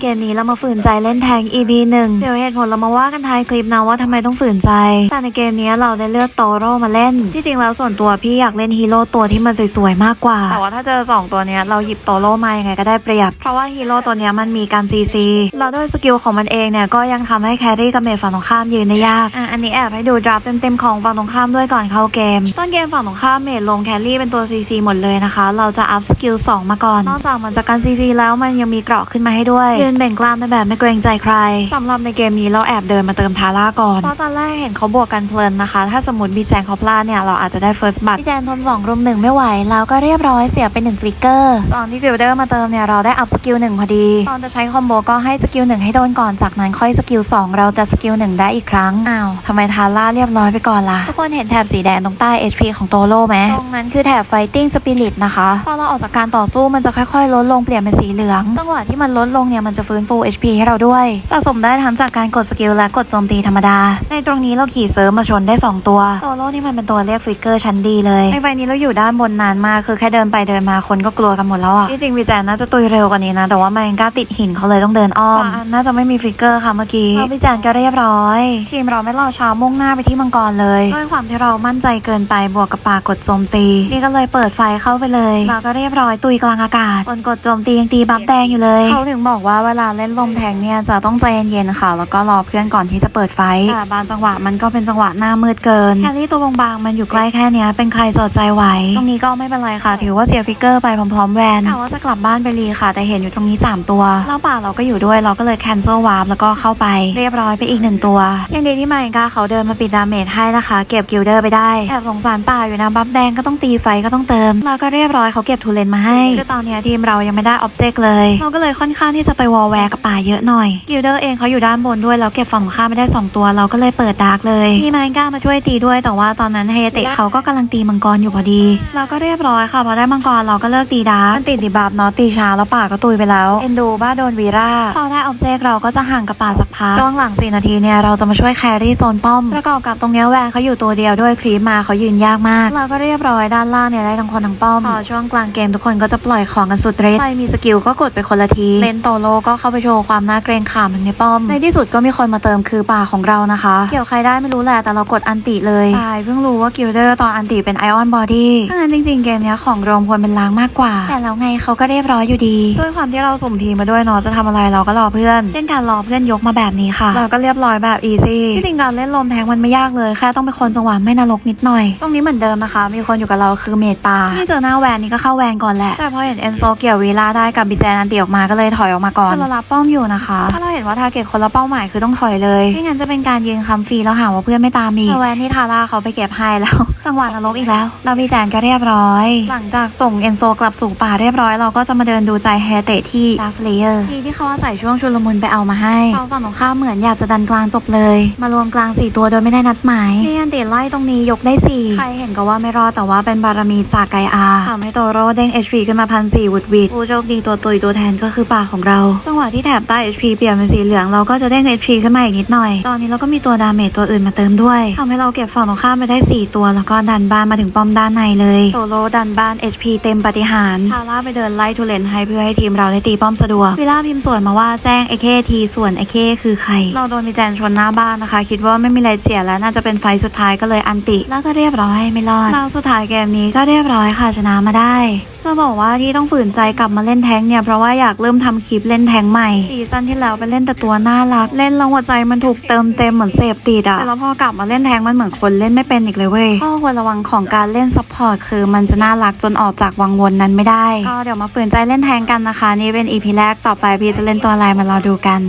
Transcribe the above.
เกมนี้เรามาฝืนใจเล่นแทง EP หนึ่งเดี๋ยวเหตุผลเรามาว่ากันท้ายคลิปนะว่าทำไมต้องฝืนใจ แต่ในเกมนี้เราได้เลือกโตโร่มาเล่น ที่จริงแล้วส่วนตัวพี่อยากเล่นฮีโร่ตัวที่มันสวยๆมากกว่า แต่ว่าถ้าเจอ 2 ตัวนี้เราหยิบโตโร่มายังไงก็ได้เปรียบ เพราะว่าฮีโร่ตัวนี้มันมีการซีซีแล้วด้วยสกิลของมันเองเนี่ยก็ยังทำให้แครี่กับเมจฝั่งตรงข้ามยืนได้ยาก อะอันนี้แอบให้ดูดราฟเต็มๆของฝั่งตรงข้ามด้วยก่อนเข้าเกม ต้นเกมฝั่งตรงข้ามเมจลงแครี่เป็นตัวซีซีหมดเลยนะคะ เราจะอัพสกิล2มาก่อน นอกจากมันจะการซีซีแล้วมันยังมีเกราะขึ้นมาให้ด้วยนเบ่งกล้ามในแบบไม่เกรงใจใครสำหรับในเกมนี้เราแอบเดินมาเติมทาร่าก่อนเพราะตอนแรกเห็นเขาบวกกันเพลินนะคะ ถ้าสมมติบีแจงเขาพลาดเนี่ยเราอาจจะได้เฟิร์สบัตพี่แจนทน2รุมหนึ่งไม่ไหวแล้วก็เรียบร้อยเสียไป1ฟลิกเกอร์ตอนที่กิลเดอร์มาเติมเนี่ยเราได้อัพสกิลหนึ่งพอดี ตอนจะใช้คอมโบก็ให้สกิลหนึ่งให้โดนก่อนจากนั้นค่อยสกิลสองเราจะสกิลหนึ่งได้อีกครั้งอ้าวทำไมทาร่าเรียบร้อยไปก่อนล่ะทุกคนเห็นแถบสีแดงตรงใต้ HP ของโตโร่ไหมตรงนั้นคือแถบ Fighting Spirit นะคะพอเราออกจากการต่อสู้มันจะค่อยๆลดลงเปลี่ยนเป็นสีเหลืองจังหวะที่มันลดลงเนี่ยมันจะฟื้นฟู HP ให้เราด้วย สะสมได้ทั้งจากการกดสกิลและกดโจมตีธรรมดา ในตรงนี้เราขี่เซิร์ฟมาชนได้ 2 ตัวโตโร่นี่มันเป็นตัวเรียกฟลิกเกอร์ชั้นดีเลยในไฟนี้เราอยู่ด้านบนนานมากคือแค่เดินไปเดินมาคนก็กลัวกันหมดแล้วอะที่จริงวิจารณ์น่าจะตุยเร็วกว่านี้นะ แต่ว่ามันกล้าติดหินเขาเลยต้องเดินอ้อมอะน่าจะไม่มีฟลิกเกอร์ค่ะเมื่อกี้เราวิจารณ์ก็เรียบร้อย ทีมเราไม่รอช้ามุ่งหน้าไปที่มังกรเลยด้วยความที่เรามั่นใจเกินไปบวกกับปากกดโจมตีนี่ก็เลยเปิดไฟเข้าไปเลยเราก็เรียบร้อยตุยกลางอากาศคนกดโจมตียังตีบัฟแดงอยู่เลยเขาถึงบอกว่าเวลาเล่นลมแทงเนี่ยจะต้องใจเย็นๆค่ะ แล้วก็รอเพื่อนก่อนที่จะเปิดไฟแต่บางจังหวะมันก็เป็นจังหวะหน้ามืดเกินแครี่ตัวบางๆมันอยู่ใกล้แค่เนี้ยเป็นใครสดใจไหวตรงนี้ก็ไม่เป็นไรค่ะ ถือว่าเสียฟิกเกอร์ไปพร้อมๆแวนกะว่าจะกลับบ้านไปรีค่ะ แต่เห็นอยู่ตรงนี้ 3 ตัวแล้วป่าเราก็อยู่ด้วยเราก็เลยแคนเซิลวาร์ปแล้วก็เข้าไปเรียบร้อยไปอีกหนึ่งตัวยังดีที่ไมค์กาเขาเดินมาปิดดาเมจให้นะคะ เก็บกิลเดอร์ไปได้แอบสงสารป่าอยู่นะบัฟแดงก็ต้องตีไฟก็ต้องเติมแล้วก็เรียบร้อยเขาเก็บทูเลนมาให้คือตอนเนี้ยทีมเรายังไม่ได้ออบเจกต์เลย เราก็เลยค่อนข้างที่จะไปวอลแวร์กับป่าเยอะหน่อยกิลเดอร์เองเขาอยู่ด้านบนด้วยแล้วเก็บฝั่งข้ามไม่ได้ 2 ตัว เราก็เลยเปิดดาร์กเลยมีไมค์กามาช่วยตีด้วยแต่ว่าตอนนั้นเฮเตะเขาก็กำลังตีมังกรอยู่พอดี เราก็เรียบร้อยค่ะพอได้มังกรเราก็เลิกตีดาร์กมันติดดิบับเนาะตีช้าแล้วป่าก็ตุยไปแล้วเอ็นดูบ้าโดนวีราพอได้ออบเจกเราก็จะห่างกับป่าสักพักช่วงหลัง4นาทีเนี่ยเราจะมาช่วยแครี่โซนป้อมประกอบกับตรงเนี้ยแวนเขาอยู่ตัวเดียวด้วยครีมมาเขายืนยากมาก เราก็เรียบร้อยด้านล่างเนี่ยได้ทั้งคนทั้งป้อมพอช่วงกลางเกมทุกคนก็จะปล่อยของกันสุดฤทธิ์ใครมีสกิลก็กดไปคนละทีเลนโตโลก็เข้าไปโชว์ความน่าเกรงขามถึงในป้อม ในที่สุดก็มีคนมาเติมคือป่าของเรานะคะ เกี่ยวใครได้ไม่รู้แหละแต่เรากดอันติเลยตายเพิ่งรู้ว่ากิลเดอร์ตอนอันติเป็นไอออนบอดี้ถ้างั้นจริง ๆ เกมเนี้ยของรวมควรเป็นล้างมากกว่า แต่แล้วไงเขาก็เรียบร้อยอยู่ดี ด้วยความที่เราสุ่มทีมมาด้วยเนาะจะทำอะไรเราก็รอเพื่อน เช่นการรอเพื่อนยกมาแบบนี้ค่ะ เราก็เรียบร้อยแบบอีซี่ที่จริงการเล่นลมแทงมันไม่ยากเลยแค่ต้องเป็นคนจังหวะไม่นรกนิดหน่อย ตรงนี้เหมือนเดิมนะคะ มีคนอยู่กับเราคือเมดปาที่เจอหน้าแวนนี่ก็เข้าแวนก่อนแหละแต่พอเห็นเอนโซเกี่ยววีล่าได้กับบิแจนันเตียออกมาก็เลยถอยออกมาก่อนเรารับป้อมอยู่นะคะ ถ้าเราเห็นว่าทาร์เก็ตคนละเป้าหมายคือต้องถอยเลยไม่งั้นจะเป็นการยืนคำฟรีแล้วหาว่าเพื่อนไม่ตามอีกแต่แวนนี่ทาร่าเขาไปเก็บให้แล้ว จังหวะนรกอีกแล้ว เราบิแจนก็เรียบร้อย หลังจากส่งเอนโซกลับสู่ป่าเรียบร้อยเราก็จะมาเดินดูใจเฮเตะที่ดาร์สเลเยอร์ที่ที่เขาอาศัยช่วงชุลมุนไปเอามาให้เขาฝั่งตรงข้ามเหมือนอยากจะดันกลางจบเลย มารวมกลาง4ตัวโดยไม่ได้นัดหมายที่อันเตะไล่ตรงนี้ยกได้4ใครเห็นก็ว่าไม่รอดแต่ว่าเป็นบารมีจากไกอาทำให้โตโร่เด้ง HP ขึ้นมาพันสี่วุดวิดผู้โชคดีตัวตุยตัวแทนก็คือป่าของเราจังหวะที่แถบใต้ HP เปลี่ยนเป็นสีเหลืองเราก็จะเด้ง HP ขึ้นมาอีกนิดหน่อย ตอนนี้เราก็มีตัวดาเมจตัวอื่นมาเติมด้วยทำให้เราเก็บฝั่งตรงข้ามไปได้ 4 ตัว แล้วก็ดันบ้านมาถึงป้อมด้านในเลยโตโร่ดันบ้าน HP เต็มปฏิหารทาร่าไปเดินไล่ทุเรนให้เพื่อให้ทีมเราได้ตีป้อมสะดวกวิล่าพิมพ์สวนมาว่าแซงไอเคทีส่วนไอเคคือใคร เราโดนมีแจนชนหน้าบ้านนะคะ คิดว่าไม่มีอะไรเสียแล้วน่าจะเป็นไฟสุดท้ายก็เลยอันติ แล้วก็เรียบร้อยไม่รอดแล้วสุดท้ายเกมนี้ก็เรียบร้อยค่ะชนะมาได้ จะบอกว่าที่ต้องฝืนใจกลับมาเล่นแท้งเนี่ยเพราะว่าอยากเริ่มทำคลิปเล่นแท้งใหม่ซีซั่นที่แล้วไปเล่นแต่ตัวน่ารัก เล่นแล้วหัวใจมันถูกเติมเต็มเหมือนเสพติดอะแต่แล้วพอกลับมาเล่นแท้งมันเหมือนคนเล่นไม่เป็นอีกเลยเว้ยข้อควรระวังของการเล่นซัพพอร์ตคือมันจะน่ารักจนออกจากวังวนนั้นไม่ได้ก็เดี๋ยวมาฝืนใจเล่นแท้งกันนะคะ นี่เป็นอีพีแรกต่อไปพี่จะเล่นตัวอะไรมารอดูกัน